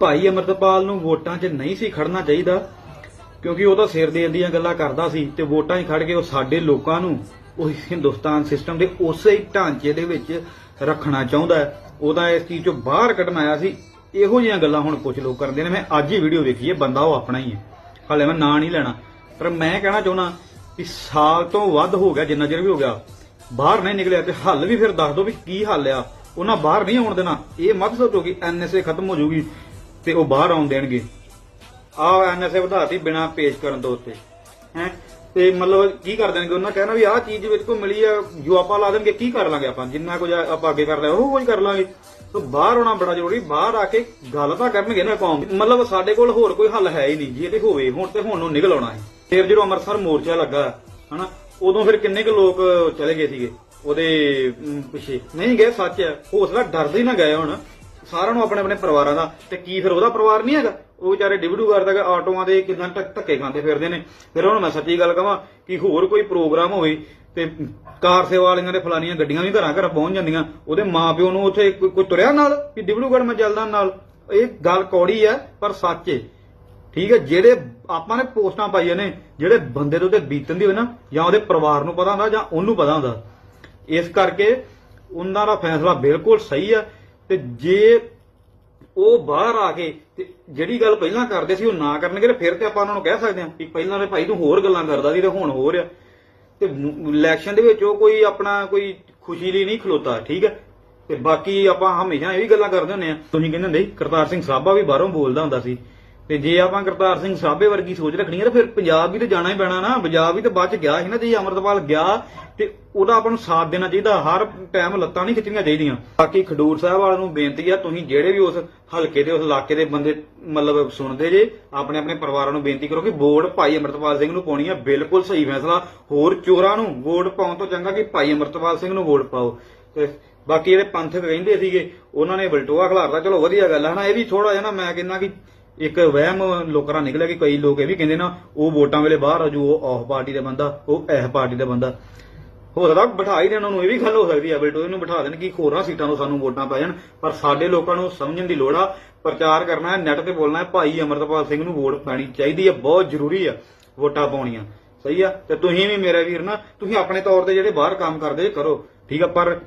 ਭਾਈ ਅਮਰਤਪਾਲ ਨੂੰ ਵੋਟਾਂ 'ਚ ਨਹੀਂ ਸੀ ਖੜਨਾ ਚਾਹੀਦਾ, ਕਿਉਂਕਿ ਉਹ ਤਾਂ ਸਿਰ ਦੇਣ ਦੀਆਂ ਗੱਲਾਂ ਕਰਦਾ ਸੀ ਤੇ ਵੋਟਾਂ 'ਚ ਖੜ ਕੇ ਉਹ ਸਾਡੇ ਲੋਕਾਂ ਨੂੰ ਉਹ ਹਿੰਦੁਸਤਾਨ ਸਿਸਟਮ ਦੇ ਉਸੇ ਹੀ ਢਾਂਚੇ ਦੇ ਵਿੱਚ ਰੱਖਣਾ ਚਾਹੁੰਦਾ ਹੈ। ਉਹਦਾ ਇਸ ਚੀਜ਼ 'ਚੋਂ ਬਾਹਰ ਕੱਢਣ ਆਇਆ ਸੀ। ਇਹੋ ਜਿਹੀਆਂ ਗੱਲਾਂ ਹੁਣ ਕੁਝ ਲੋਕ ਕਰਦੇ ਨੇ। ਮੈਂ ਅੱਜ ਹੀ ਵੀਡੀਓ ਵੇਖੀ ਹੈ, ਬੰਦਾ ਉਹ ਆਪਣਾ ਹੀ ਹੈ। ਹਾਲੇ ਮੈਂ ਨਾਂ ਨਹੀਂ ਲੈਣਾ। ਪਰ ਮੈਂ ਕਹਿਣਾ ਚਾਹੁੰਦਾ ਕਿ ਸਾਲ ਤੋਂ ਵੱਧ ਹੋ ਗਿਆ, ਜਿੰਨਾ ਚਿਰ ਵੀ ਹੋ ਗਿਆ, ਬਾਹਰ ਨਹੀਂ ਨਿਕਲਿਆ ਤੇ ਹੱਲ ਵੀ ਫਿਰ ਦੱਸ ਦਿਓ ਵੀ ਕੀ ਹੱਲ ਆ। ਉਹਨਾਂ ਬਾਹਰ ਨਹੀਂ ਆਉਣ ਦੇਣਾ। ਇਹ ਮਤ ਸੋਚੋ ਕਿ ਐਨਐਸਏ ਖਤਮ ਹੋ ਜਾਊਗੀ ਤੇ ਉਹ ਬਾਹਰ ਆਉਣ ਦੇਣਗੇ। ਆਹ ਐਨਐਸਏ ਵਧਾਤੀ ਬਿਨਾ ਪੇਸ਼ ਕਰਨ ਤੋਂ ਉੱਤੇ। ਹੈ? ਤੇ ਮਤਲਬ ਕੀ ਕਰ ਦੇਣਗੇ? ਉਹਨਾਂ ਕਹਿਣਾ ਵੀ ਆਹ ਚੀਜ਼ ਵਿੱਚ ਕੋ ਮਿਲੀ ਆ ਜੋ ਆਪਾਂ ਲਾ ਦੇਣਗੇ, ਕੀ ਕਰ ਲਾਂਗੇ ਆਪਾਂ? ਜਿੰਨਾ ਕੁਝ ਆਪਾਂ ਅੱਗੇ ਕਰ ਲਿਆ, ਉਹ ਕੁਝ ਕਰ ਲਾਂਗੇ। ਸੋ ਬਾਹਰ ਆਉਣਾ ਬੜਾ ਜ਼ਰੂਰੀ, ਬਾਹਰ ਆ ਕੇ ਗੱਲ ਤਾਂ ਕਰਨਗੇ ਨਾ ਕੌਮ। ਮਤਲਬ ਸਾਡੇ ਕੋਲ ਹੋਰ ਕੋਈ ਹੱਲ ਹੈ ਹੀ ਨਹੀਂ ਜੇ ਤੇ ਹੋਵੇ, ਹੁਣ ਤੇ ਹੁਣ ਨੂੰ ਨਿਕਲ ਆਉਣਾ ਹੈ ਫਿਰ ਜਦੋਂ ਅੰਮ੍ਰਿਤਸਰ ਮੋਰਚਾ ਲੱਗਾ, ਹਨਾ, ਉਦੋਂ ਫਿਰ ਕਿੰਨੇ ਕੁ ਲੋਕ ਚਲੇ ਗਏ ਸੀਗੇ, ਉਹਦੇ ਪਿੱਛੇ। ਨਹੀਂ ਗਏ, ਸੱਚ ਹੈ ਹੌਸਲਾ ਡਰਦੇ ਨਾ ਗਏ ਹੁਣ। ਸਾਰਿਆਂ ਨੂੰ ਆਪਣੇ ਆਪਣੇ ਪਰਿਵਾਰਾਂ ਦਾ। ਤੇ ਕੀ ਫਿਰ ਉਹਦਾ ਪਰਿਵਾਰ ਨਹੀਂ ਹੈਗਾ? ਉਹ ਵਿਚਾਰੇ ਡਿਬੜੂ ਕਰਦਾ ਆਟੋਆਂ ਦੇ ਕਿੰਨਾ ਧੱਕੇ ਖਾਂਦੇ ਫਿਰਦੇ ਨੇ। ਫਿਰ ਹੁਣ ਮੈਂ ਸੱਚੀ ਗੱਲ ਕਹਾਂ ਕਿ ਹੋਰ ਕੋਈ ਪ੍ਰੋਗਰਾਮ ਹੋਵੇ ਤੇ ਕਾਰ ਸੇਵਾ ਵਾਲੀਆਂ ਦੇ ਫਲਾਨੀਆਂ ਗੱਡੀਆਂ ਵੀ ਘਰਾਂ ਘਰਾਂ ਪਹੁੰਚ ਜਾਂਦੀਆਂ, ਉਹਦੇ ਮਾਪਿਓ ਨੂੰ ਉੱਥੇ ਕੋਈ ਤੁਰਿਆ ਨਾਲ? ਕਿ ਡਿਬੜੂਗੜ ਮੈਂ ਚੱਲਦਾ ਨਾਲ। ਇਹ ਗੱਲ ਕੌੜੀ ਹੈ, ਪਰ ਸੱਚ ਹੈ ਠੀਕ ਹੈ, ਜਿਹੜੇ ਆਪਾਂ ਨੇ ਪੋਸਟਾਂ ਪਾਈਆਂ ਨੇ, ਜਿਹੜੇ ਬੰਦੇ ਦੇ ਉੱਤੇ ਬੀਤਣ ਦੀ ਹੋਵੇ ਨਾ, ਜਾਂ ਉਹਦੇ ਪਰਿਵਾਰ ਨੂੰ ਪਤਾ ਹੁੰਦਾ, ਜਾਂ ਉਹਨੂੰ ਪਤਾ ਹੁੰਦਾ। ਇਸ ਕਰਕੇ ਉਹਨਾਂ ਦਾ ਫੈਸਲਾ ਬਿਲਕੁਲ ਸਹੀ ਹੈ। ਤੇ ਜੇ ਉਹ ਬਾਹਰ ਆ ਕੇ ਤੇ ਜਿਹੜੀ ਗੱਲ ਪਹਿਲਾਂ ਕਰਦੇ ਸੀ ਉਹ ਨਾ ਕਰਨਗੇ ਤੇ ਫਿਰ ਤੇ ਆਪਾਂ ਉਹਨਾਂ ਨੂੰ ਕਹਿ ਸਕਦੇ ਹਾਂ ਕਿ ਪਹਿਲਾਂ ਦੇ ਭਾਈ ਤੂੰ ਹੋਰ ਗੱਲਾਂ ਕਰਦਾ ਸੀ ਤੇ ਹੁਣ ਹੋਰ ਆ। ਤੇ ਇਲੈਕਸ਼ਨ ਦੇ ਵਿੱਚ ਉਹ ਕੋਈ ਆਪਣਾ ਕੋਈ ਖੁਸ਼ੀ ਲਈ ਨਹੀਂ ਖਲੋਤਾ, ਠੀਕ ਹੈ ਤੇ ਬਾਕੀ ਆਪਾਂ ਹਮੇਸ਼ਾ ਇਹ ਵੀ ਗੱਲਾਂ ਕਰਦੇ ਹੁੰਦੇ ਆ ਤੁਸੀਂ ਕਹਿੰਦੇ ਹੁੰਦੇ ਕਰਤਾਰ ਸਿੰਘ ਸਾਬਾ ਵੀ ਬਾਹਰੋਂ ਬੋਲਦਾ ਹੁੰਦਾ ਸੀ। ਤੇ ਜੇ ਆਪਾਂ ਕਰਤਾਰ ਸਿੰਘ ਸਾਬੇ ਵਰਗੀ ਸੋਚ ਰੱਖਣੀ ਹੈ ਤਾਂ ਫਿਰ ਪੰਜਾਬ ਵੀ ਤੇ ਜਾਣਾ ਹੀ ਪੈਣਾ ਨਾ। ਪੰਜਾਬ ਵੀ ਤੇ ਬਾਅਦ ਚ ਗਿਆ ਸੀ ਨਾ ਜੇ ਅਮਰਤਪਾਲ ਗਿਆ ਤੇ ਉਹਦਾ ਆਪਾਂ ਨੂੰ ਸਾਥ ਦੇਣਾ ਚਾਹੀਦਾ। ਹਰ ਟਾਈਮ ਲੱਤਾਂ ਨਹੀਂ ਖਿੱਚਣੀਆਂ ਚਾਹੀਦੀਆਂ। ਬਾਕੀ ਖਡੂਰ ਸਾਹਿਬ ਵਾਲਿਆਂ ਨੂੰ ਬੇਨਤੀ ਆ, ਤੁਸੀਂ ਜਿਹੜੇ ਵੀ ਉਸ ਹਲਕੇ ਦੇ, ਉਸ ਇਲਾਕੇ ਦੇ ਬੰਦੇ ਮਤਲਬ ਸੁਣਦੇ ਜੇ, ਆਪਣੇ ਆਪਣੇ ਪਰਿਵਾਰਾਂ ਨੂੰ ਬੇਨਤੀ ਕਰੋ ਕਿ ਵੋਟ ਭਾਈ ਅਮਰਤਪਾਲ ਸਿੰਘ ਨੂੰ ਪਾਉਣੀ ਆ। ਬਿਲਕੁਲ ਸਹੀ ਫੈਸਲਾ। ਹੋਰ ਚੋਰਾਂ ਨੂੰ ਵੋਟ ਪਾਉਣ ਤੋਂ ਚੰਗਾ ਕਿ ਭਾਈ ਅਮਰਤਪਾਲ ਸਿੰਘ ਨੂੰ ਵੋਟ ਪਾਓ। ਤੇ ਬਾਕੀ ਜਿਹੜੇ ਪੰਥਕ ਕਹਿੰਦੇ ਸੀਗੇ, ਉਹਨਾਂ ਨੇ ਬਲਟੋਆ ਖਿਲਾਰਦਾ ਚਲੋ ਵਧੀਆ ਗੱਲ ਹੈ ਨਾ ਇਹ ਵੀ ਥੋੜਾ ਜਿਹਾ ਨਾ ਮੈਂ ਕਹਿੰਦਾ ਕਿ ਇੱਕ ਵਹਿਮ ਲੋਕਾਂ ਦਾ ਨਿਕਲਿਆ ਕਿ ਕਈ ਲੋਕ ਇਹ ਵੀ ਕਹਿੰਦੇ ਨਾ, ਉਹ ਵੋਟਾਂ ਵੇਲੇ ਬਾਹਰ ਆ ਜੂ ਉਹ ਆਫ ਪਾਰਟੀ ਦਾ ਬੰਦਾ, ਉਹ ਐਹ ਪਾਰਟੀ ਦਾ ਬੰਦਾ। ਹੋ ਸਕਦਾ ਬਿਠਾ ਹੀ ਦੇਣ, ਉਹਨੂੰ ਇਹ ਵੀ ਗੱਲ ਹੋ ਸਕਦੀ ਹੈ ਬਲਟੋਏ ਨੂੰ ਬਿਠਾ ਦੇਣ ਕਿ ਹੋਰਾਂ ਸੀਟਾਂ ਤੋਂ ਸਾਨੂੰ ਵੋਟਾਂ ਪੈ ਜਾਣ। ਪਰ ਸਾਡੇ ਲੋਕਾਂ ਨੂੰ ਸਮਝਣ ਦੀ ਲੋੜ ਆ, ਪ੍ਰਚਾਰ ਕਰਨਾ ਹੈ ਨੈਟ ਤੇ ਬੋਲਣਾ ਹੈ, ਭਾਈ ਅਮਰਤਪਾਲ ਸਿੰਘ ਨੂੰ ਵੋਟ ਪੈਣੀ ਚਾਹੀਦੀ ਹੈ ਬਹੁਤ ਜ਼ਰੂਰੀ ਆ ਵੋਟਾਂ ਪਾਉਣੀਆਂ। ਸਹੀ ਆ? ਤੇ ਤੁਸੀਂ ਵੀ ਮੇਰੇ ਵੀਰ ਨਾ, ਤੁਸੀਂ ਆਪਣੇ ਤੌਰ ਤੇ ਜਿਹੜੇ ਬਾਹਰ ਕੰਮ ਕਰਦੇ ਕਰੋ। ਠੀਕ ਆ, ਪਰ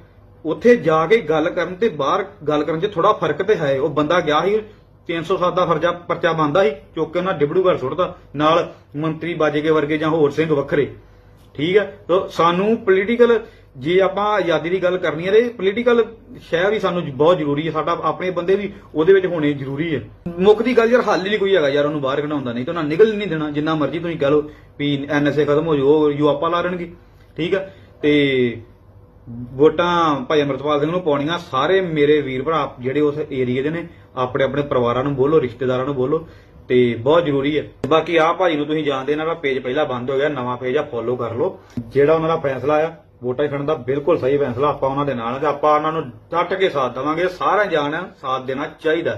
ਉੱਥੇ ਜਾ ਕੇ ਗੱਲ ਕਰਨ ਤੇ ਬਾਹਰ ਗੱਲ ਕਰਨ 'ਚ ਥੋੜਾ ਫ਼ਰਕ ਤੇ ਹੈ। ਉਹ ਬੰਦਾ ਗਿਆ ਸੀ 307 ਦਾ ਫਰਜਾ ਪਰਚਾ ਬੰਦਾ ਸੀ, ਚੁੱਕ ਕੇ ਉਹਨਾਂ ਡਿਬੜੂਗੜ ਸੁੱਟਦਾ ਨਾਲ ਮੰਤਰੀ ਬਾਜੇਗੇ ਵਰਗੇ ਜਾਂ ਹੋਰ ਸਿੰਘ ਵੱਖਰੇ। ਠੀਕ ਹੈ? ਤਾਂ ਸਾਨੂੰ ਪੋਲੀਟੀਕਲ ਜੇ ਆਪਾਂ ਆਜ਼ਾਦੀ ਦੀ ਗੱਲ ਕਰਨੀ ਹੈ ਤੇ ਪੋਲੀਟੀਕਲ ਸ਼ਹਿ ਵੀ ਸਾਨੂੰ ਬਹੁਤ ਜ਼ਰੂਰੀ ਹੈ, ਸਾਡਾ ਆਪਣੇ ਬੰਦੇ ਵੀ ਉਹਦੇ ਵਿੱਚ ਹੋਣੇ ਜ਼ਰੂਰੀ ਹੈ। ਮੁੱਖ ਦੀ ਗੱਲ ਯਾਰ ਹੱਲ ਹੀ ਨਹੀਂ ਕੋਈ ਹੈਗਾ ਯਾਰ, ਉਹਨੂੰ ਬਾਹਰ ਕਢਾਉਂਦਾ ਨਹੀਂ, ਤਾਂ ਉਹਨਾਂ ਨਿਕਲ ਨਹੀਂ ਦੇਣਾ, ਜਿੰਨਾ ਮਰਜ਼ੀ ਤੁਸੀਂ ਕਹ ਲਓ ਵੀ ਐਨਐਸਏ ਖਤਮ ਹੋ ਜਾਓ ਉਹ ਯੂ, ਆਪਾਂ ਲਾ ਰਣਗੇ ਠੀਕ ਹੈ? ਤੇ ਵੋਟਾਂ ਭਾਈ ਅਮਰਤਪਾਲ ਸਿੰਘ ਨੂੰ ਪਾਉਣੀਆਂ, ਸਾਰੇ ਮੇਰੇ ਵੀਰ ਭਰਾ, ਜਿਹੜੇ ਉਸ ਏਰੀਏ ਦੇ ਨੇ, ਆਪਣੇ ਆਪਣੇ ਪਰਿਵਾਰਾਂ ਨੂੰ ਬੋਲੋ, ਰਿਸ਼ਤੇਦਾਰਾਂ ਨੂੰ ਬੋਲੋ, ਤੇ ਬਹੁਤ ਜ਼ਰੂਰੀ ਹੈ। ਬਾਕੀ ਆ ਭਾਈ ਨੂੰ ਤੁਸੀਂ ਜਾਣਦੇ ਇਹਨਾਂ ਦਾ ਪੇਜ ਪਹਿਲਾਂ ਬੰਦ ਹੋ ਗਿਆ, ਨਵਾਂ ਪੇਜ ਆ ਫੋਲੋ ਕਰ ਲਓ। ਜਿਹੜਾ ਉਹਨਾਂ ਦਾ ਫੈਸਲਾ ਆ ਵੋਟਾਂ ਖੜਨ ਦਾ ਬਿਲਕੁਲ ਸਹੀ ਫੈਸਲਾ, ਆਪਾਂ ਉਹਨਾਂ ਦੇ ਨਾਲ ਆ ਤੇ ਆਪਾਂ ਉਹਨਾਂ ਨੂੰ ਡਟ ਕੇ ਸਾਥ ਦੇਵਾਂਗੇ ਸਾਰਾ ਜਾਣ ਸਾਥ ਦੇਣਾ ਚਾਹੀਦਾ